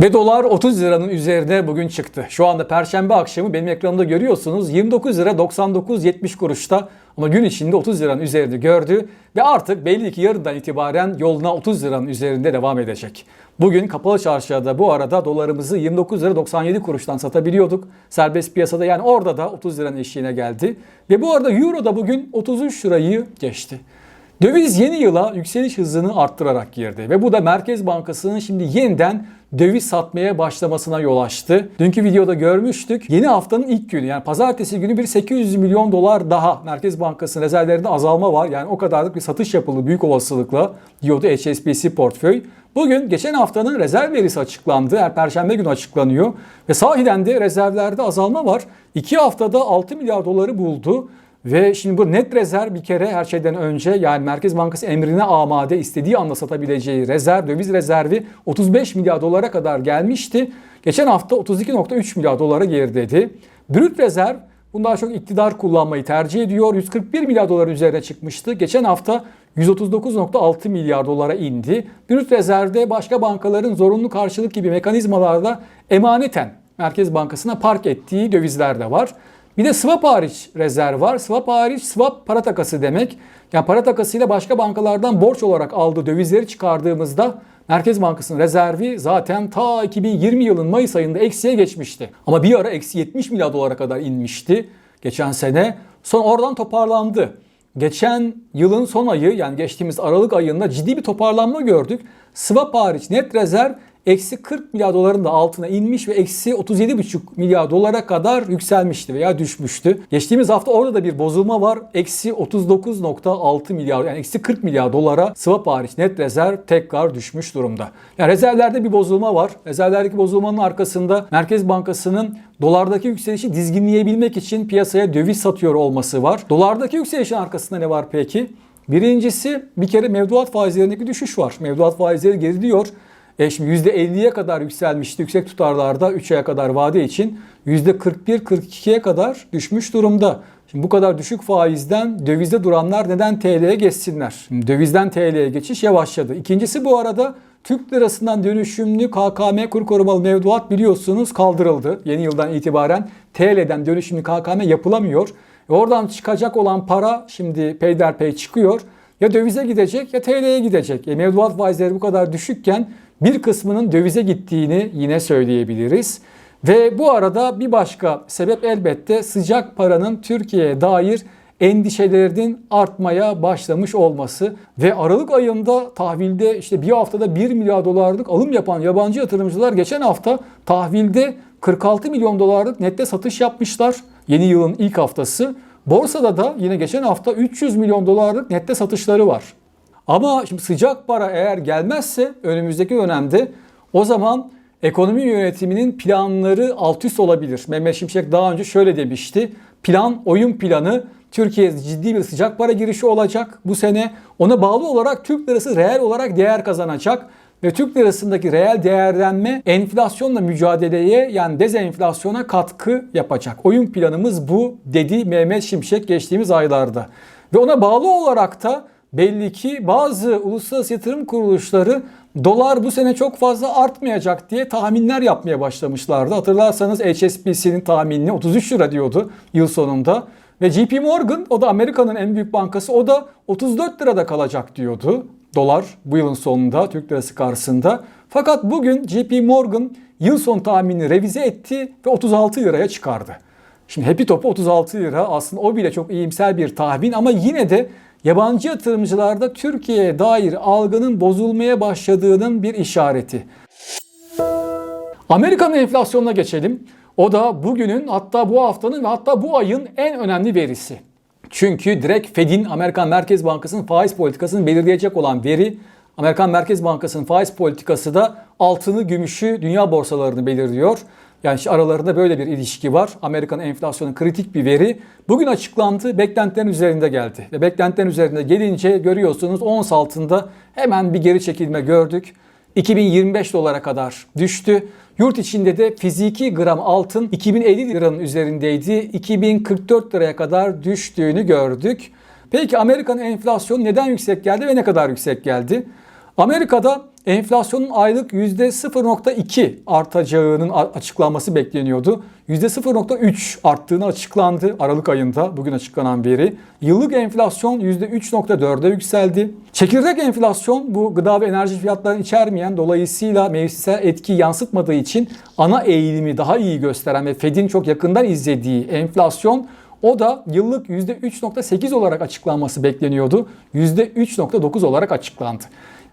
Ve dolar 30 liranın üzerine bugün çıktı. Şu anda perşembe akşamı benim ekranımda görüyorsunuz 29 lira 99 70 kuruşta ama gün içinde 30 liranın üzerini gördü ve artık belli ki yarından itibaren yoluna 30 liranın üzerinde devam edecek. Bugün kapalı çarşıda bu arada dolarımızı 29 lira 97 kuruştan satabiliyorduk. Serbest piyasada yani orada da 30 liranın eşiğine geldi. Ve bu arada euro da bugün 33 lirayı geçti. Döviz yeni yıla yükseliş hızını arttırarak girdi ve bu da Merkez Bankası'nın şimdi yeniden döviz satmaya başlamasına yol açtı. Dünkü videoda görmüştük. Yeni haftanın ilk günü yani pazartesi günü bir 800 milyon dolar daha Merkez Bankası'nın rezervlerinde azalma var. Yani o kadarlık bir satış yapıldı büyük olasılıkla diyordu HSBC portföy. Bugün geçen haftanın rezerv verisi açıklandı. Her perşembe günü açıklanıyor. Ve sahiden de rezervlerde azalma var. 2 haftada 6 milyar doları buldu. Ve şimdi bu net rezerv bir kere her şeyden önce yani Merkez Bankası emrine amade istediği anda satabileceği rezerv, döviz rezervi 35 milyar dolara kadar gelmişti. Geçen hafta 32.3 milyar dolara geridedi. Brüt rezerv bunu daha çok iktidar kullanmayı tercih ediyor. 141 milyar dolar üzerine çıkmıştı. Geçen hafta 139.6 milyar dolara indi. Brüt rezervde başka bankaların zorunlu karşılık gibi mekanizmalarda emaneten Merkez Bankası'na park ettiği dövizler de var. Bir de swap hariç rezerv var. Swap hariç swap para takası demek. Yani para takasıyla başka bankalardan borç olarak aldığı dövizleri çıkardığımızda Merkez Bankası'nın rezervi zaten ta 2020 yılın Mayıs ayında eksiye geçmişti. Ama bir ara eksi 70 milyar dolara kadar inmişti geçen sene. Sonra oradan toparlandı. Geçen yılın son ayı yani geçtiğimiz Aralık ayında ciddi bir toparlanma gördük. Swap hariç net rezerv eksi 40 milyar doların da altına inmiş ve eksi 37,5 milyar dolara kadar yükselmişti veya düşmüştü. Geçtiğimiz hafta orada da bir bozulma var. Eksi 39.6 milyar yani eksi 40 milyar dolara swap hariç net rezerv tekrar düşmüş durumda. Yani rezervlerde bir bozulma var. Rezervlerdeki bozulmanın arkasında Merkez Bankası'nın dolardaki yükselişi dizginleyebilmek için piyasaya döviz satıyor olması var. Dolardaki yükselişin arkasında ne var peki? Birincisi bir kere mevduat faizlerindeki düşüş var. Mevduat faizleri geriliyor. E şimdi %50'ye kadar yükselmişti yüksek tutarlarda 3 aya kadar vade için %41-42'ye kadar düşmüş durumda. Şimdi bu kadar düşük faizden dövizde duranlar neden TL'ye geçsinler? Şimdi dövizden TL'ye geçiş yavaşladı. İkincisi bu arada Türk lirasından dönüşümlü KKM kur korumalı mevduat biliyorsunuz kaldırıldı. Yeni yıldan itibaren TL'den dönüşümlü KKM yapılamıyor. E oradan çıkacak olan para şimdi peyderpey çıkıyor. Ya dövize gidecek ya TL'ye gidecek. E mevduat faizleri bu kadar düşükken bir kısmının dövize gittiğini yine söyleyebiliriz. Ve bu arada bir başka sebep elbette sıcak paranın Türkiye'ye dair endişelerinin artmaya başlamış olması ve Aralık ayında tahvilde işte bir haftada 1 milyar dolarlık alım yapan yabancı yatırımcılar geçen hafta tahvilde 46 milyon dolarlık nette satış yapmışlar. Yeni yılın ilk haftası. Borsada da yine geçen hafta 300 milyon dolarlık nette satışları var. Ama şimdi sıcak para eğer gelmezse önümüzdeki dönemde o zaman ekonomi yönetiminin planları alt üst olabilir. Mehmet Şimşek daha önce şöyle demişti. Plan, oyun planı Türkiye ciddi bir sıcak para girişi olacak bu sene. Ona bağlı olarak Türk lirası reel olarak değer kazanacak ve Türk lirasındaki reel değerlenme enflasyonla mücadeleye yani dezenflasyona katkı yapacak. Oyun planımız bu dedi Mehmet Şimşek geçtiğimiz aylarda. Ve ona bağlı olarak da belli ki bazı uluslararası yatırım kuruluşları dolar bu sene çok fazla artmayacak diye tahminler yapmaya başlamışlardı. Hatırlarsanız HSBC'nin tahminini 33 lira diyordu yıl sonunda. Ve JP Morgan o da Amerika'nın en büyük bankası o da 34 lirada kalacak diyordu dolar bu yılın sonunda Türk lirası karşısında. Fakat bugün JP Morgan yıl son tahminini revize etti ve 36 liraya çıkardı. Şimdi Happy Top'u 36 lira aslında o bile çok iyimser bir tahmin ama yine de yabancı yatırımcılarda Türkiye'ye dair algının bozulmaya başladığının bir işareti. Amerika'nın enflasyonuna geçelim. O da bugünün hatta bu haftanın ve hatta bu ayın en önemli verisi. Çünkü direkt Fed'in Amerikan Merkez Bankası'nın faiz politikasını belirleyecek olan veri Amerikan Merkez Bankası'nın faiz politikası da altını, gümüşü, dünya borsalarını belirliyor. Yani işte aralarında böyle bir ilişki var. Amerikan enflasyonu kritik bir veri. Bugün açıklandı, beklentilerin üzerinde geldi. Ve beklentilerin üzerinde gelince görüyorsunuz ons altında hemen bir geri çekilme gördük. 2025 dolara kadar düştü. Yurt içinde de fiziki gram altın 2050 liranın üzerindeydi. 2044 liraya kadar düştüğünü gördük. Peki Amerikan enflasyonu neden yüksek geldi ve ne kadar yüksek geldi? Amerika'da enflasyonun aylık %0.2 artacağının açıklanması bekleniyordu. %0.3 arttığını açıklandı Aralık ayında bugün açıklanan veri. Yıllık enflasyon %3.4'e yükseldi. Çekirdek enflasyon bu gıda ve enerji fiyatlarını içermeyen dolayısıyla mevsimsel etki yansıtmadığı için ana eğilimi daha iyi gösteren ve Fed'in çok yakından izlediği enflasyon o da yıllık %3.8 olarak açıklanması bekleniyordu. %3.9 olarak açıklandı.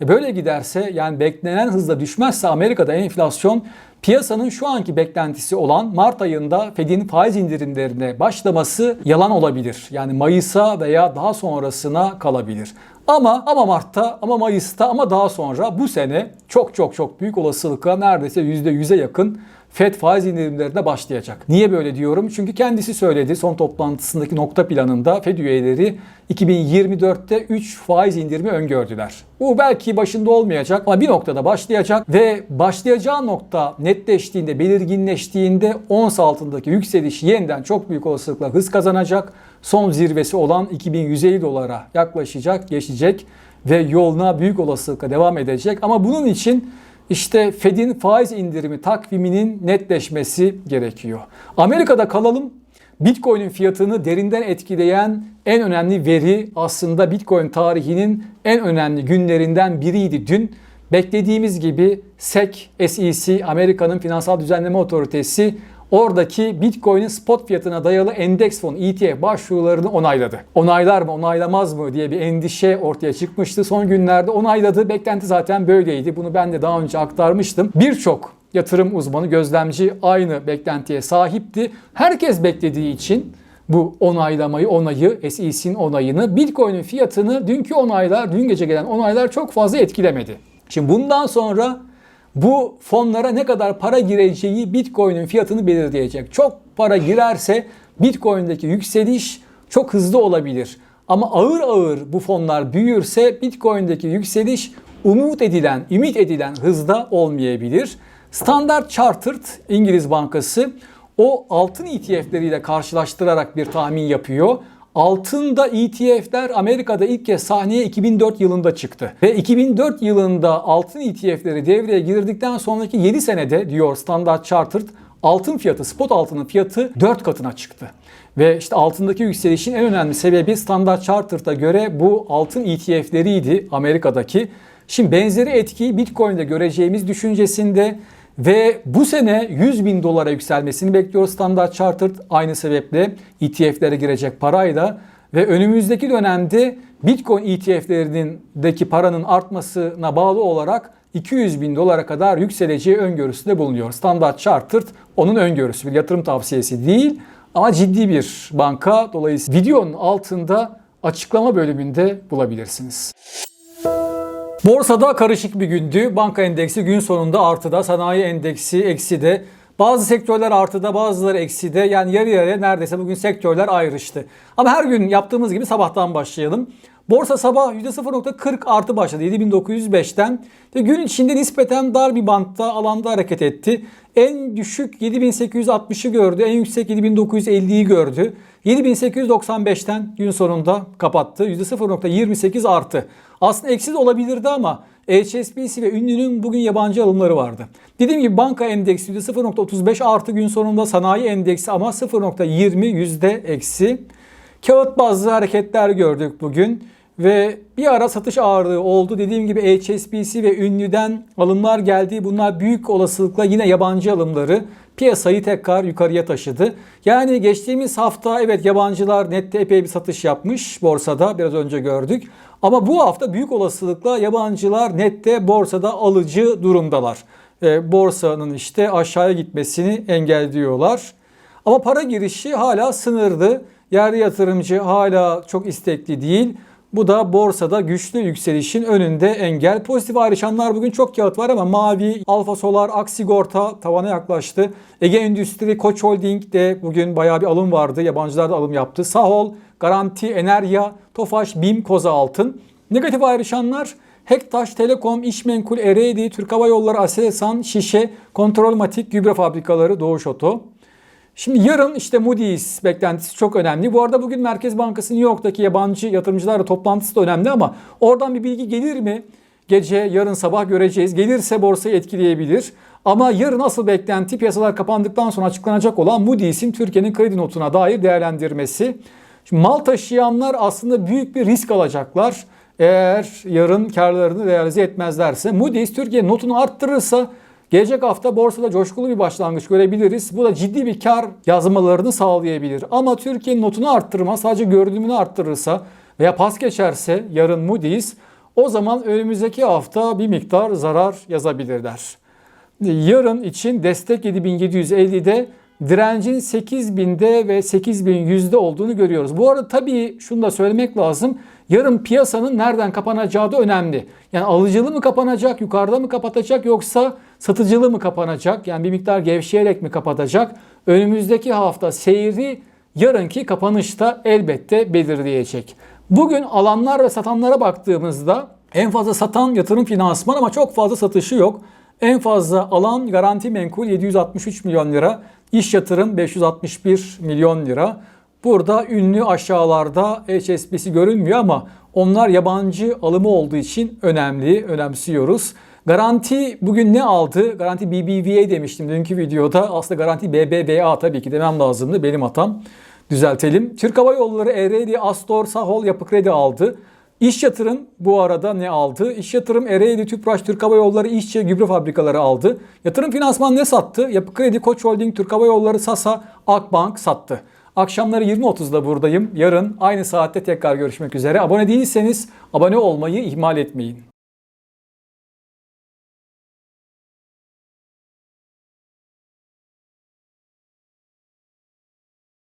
E Böyle giderse yani beklenen hızla düşmezse Amerika'da enflasyon piyasanın şu anki beklentisi olan Mart ayında Fed'in faiz indirimlerine başlaması yalan olabilir. Yani Mayıs'a veya daha sonrasına kalabilir. Ama ama Mart'ta ama Mayıs'ta ama daha sonra bu sene çok çok çok büyük olasılıkla neredeyse %100'e yakın FED faiz indirimlerine başlayacak. Niye böyle diyorum? Çünkü kendisi söyledi son toplantısındaki nokta planında FED üyeleri 2024'te 3 faiz indirimi öngördüler. Bu belki başında olmayacak ama bir noktada başlayacak ve başlayacağı nokta netleştiğinde, belirginleştiğinde ons altındaki yükseliş yeniden çok büyük olasılıkla hız kazanacak. Son zirvesi olan 2150 dolara yaklaşacak, geçecek ve yoluna büyük olasılıkla devam edecek. Ama bunun için işte Fed'in faiz indirimi takviminin netleşmesi gerekiyor. Amerika'da kalalım. Bitcoin'in fiyatını derinden etkileyen en önemli veri aslında Bitcoin tarihinin en önemli günlerinden biriydi dün. Beklediğimiz gibi SEC, SEC, Amerika'nın Finansal Düzenleme Otoritesi oradaki Bitcoin'in spot fiyatına dayalı endeks fon ETF başvurularını onayladı. Onaylar mı onaylamaz mı diye bir endişe ortaya çıkmıştı. Son günlerde onayladı. Beklenti zaten böyleydi. Bunu ben de daha önce aktarmıştım. Birçok yatırım uzmanı, gözlemci aynı beklentiye sahipti. Herkes beklediği için bu onaylamayı, onayı, SEC'nin onayını, Bitcoin'in fiyatını dünkü onaylar, dün gece gelen onaylar çok fazla etkilemedi. Şimdi bundan sonra bu fonlara ne kadar para gireceği Bitcoin'in fiyatını belirleyecek. Çok para girerse Bitcoin'deki yükseliş çok hızlı olabilir. Ama ağır ağır bu fonlar büyürse Bitcoin'deki yükseliş umut edilen, ümit edilen hızda olmayabilir. Standard Chartered İngiliz bankası o altın ETF'leriyle karşılaştırarak bir tahmin yapıyor. Altında ETF'ler Amerika'da ilk kez sahneye 2004 yılında çıktı. Ve 2004 yılında altın ETF'leri devreye girdikten sonraki 7 senede diyor Standard Chartered altın fiyatı, spot altının fiyatı 4 katına çıktı. Ve işte altındaki yükselişin en önemli sebebi Standard Chartered'a göre bu altın ETF'leriydi Amerika'daki. Şimdi benzeri etkiyi Bitcoin'de göreceğimiz düşüncesinde ve bu sene 100 bin dolara yükselmesini bekliyor Standard Chartered aynı sebeple ETF'lere girecek parayla ve önümüzdeki dönemde Bitcoin ETF'lerindeki paranın artmasına bağlı olarak 200 bin dolara kadar yükseleceği öngörüsünde bulunuyor. Standard Chartered onun öngörüsü bir yatırım tavsiyesi değil ama ciddi bir banka. Dolayısıyla videonun altında açıklama bölümünde bulabilirsiniz. Borsada karışık bir gündü. Banka endeksi gün sonunda artıda, sanayi endeksi ekside. Bazı sektörler artıda, bazıları ekside. Yani yarı yarıya neredeyse bugün sektörler ayrıştı. Ama her gün yaptığımız gibi sabahtan başlayalım. Borsa sabah %0.40 artı başladı 7905'ten ve gün içinde nispeten dar bir bantta alanda hareket etti. En düşük 7860'ı gördü, en yüksek 7950'yi gördü. 7895'ten gün sonunda kapattı. %0.28 artı. Aslında eksi de olabilirdi ama HSBC ve ünlünün bugün yabancı alımları vardı. Dediğim gibi banka endeksi %0.35 artı gün sonunda sanayi endeksi ama 0.20 yüzde eksi. Kağıt bazlı hareketler gördük bugün ve bir ara satış ağırlığı oldu. Dediğim gibi HSBC ve ünlüden alımlar geldi. Bunlar büyük olasılıkla yine yabancı alımları piyasayı tekrar yukarıya taşıdı. Yani geçtiğimiz hafta evet yabancılar nette epey bir satış yapmış borsada biraz önce gördük. Ama bu hafta büyük olasılıkla yabancılar nette borsada alıcı durumdalar. E, borsanın işte aşağıya gitmesini engelliyorlar. Ama para girişi hala sınırlı. Yerli yatırımcı hala çok istekli değil. Bu da borsada güçlü yükselişin önünde engel. Pozitif ayrışanlar bugün çok kağıt var ama Mavi, Alfa Solar, Aksigorta tavana yaklaştı. Ege Endüstri, Koç Holding de bugün bayağı bir alım vardı. Yabancılar da alım yaptı. Sahol, Garanti, Enerya, Tofaş, BİM, Koza Altın. Negatif ayrışanlar Hektaş, Telekom, İşmenkul, Ereğli, Türk Hava Yolları, Aselsan, Şişe, Kontrolmatik, Gübre Fabrikaları, Doğuş Oto. Şimdi yarın işte Moody's beklentisi çok önemli. Bu arada bugün Merkez Bankası New York'taki yabancı yatırımcılarla toplantısı da önemli ama oradan bir bilgi gelir mi? gece yarın sabah göreceğiz. Gelirse borsayı etkileyebilir. Ama yarın asıl beklenti piyasalar kapandıktan sonra açıklanacak olan Moody's'in Türkiye'nin kredi notuna dair değerlendirmesi. Şimdi mal taşıyanlar aslında büyük bir risk alacaklar. Eğer yarın karlarını realize etmezlerse Moody's Türkiye notunu arttırırsa gelecek hafta borsada coşkulu bir başlangıç görebiliriz. Bu da ciddi bir kar yazmalarını sağlayabilir. Ama Türkiye'nin notunu arttırma sadece görünümünü arttırırsa veya pas geçerse yarın Moody's o zaman önümüzdeki hafta bir miktar zarar yazabilirler. Yarın için destek 7750'de direncin 8000'de ve 8100'de olduğunu görüyoruz. Bu arada tabii şunu da söylemek lazım. Yarın piyasanın nereden kapanacağı da önemli. Yani alıcılı mı kapanacak, yukarıda mı kapatacak yoksa satıcılı mı kapanacak? Yani bir miktar gevşeyerek mi kapatacak? Önümüzdeki hafta seyri yarınki kapanışta elbette belirleyecek. Bugün alanlar ve satanlara baktığımızda en fazla satan yatırım finansman ama çok fazla satışı yok. En fazla alan garanti menkul 763 milyon lira, iş yatırım 561 milyon lira. Burada ünlü aşağılarda HSBC görünmüyor ama onlar yabancı alımı olduğu için önemli, önemsiyoruz. Garanti bugün ne aldı? Garanti BBVA demiştim dünkü videoda. Aslında garanti BBVA tabii ki demem lazımdı. Benim hatam. Düzeltelim. Türk Hava Yolları, Ereğli, Astor, Sahol, Yapı Kredi aldı. İş yatırım bu arada ne aldı? İş yatırım Ereğli, Tüpraş, Türk Hava Yolları, İşçi, Gübre Fabrikaları aldı. Yatırım finansman ne sattı? Yapı Kredi, Koç Holding, Türk Hava Yolları, Sasa, Akbank sattı. Akşamları 20.30'da buradayım. Yarın aynı saatte tekrar görüşmek üzere. Abone değilseniz abone olmayı ihmal etmeyin.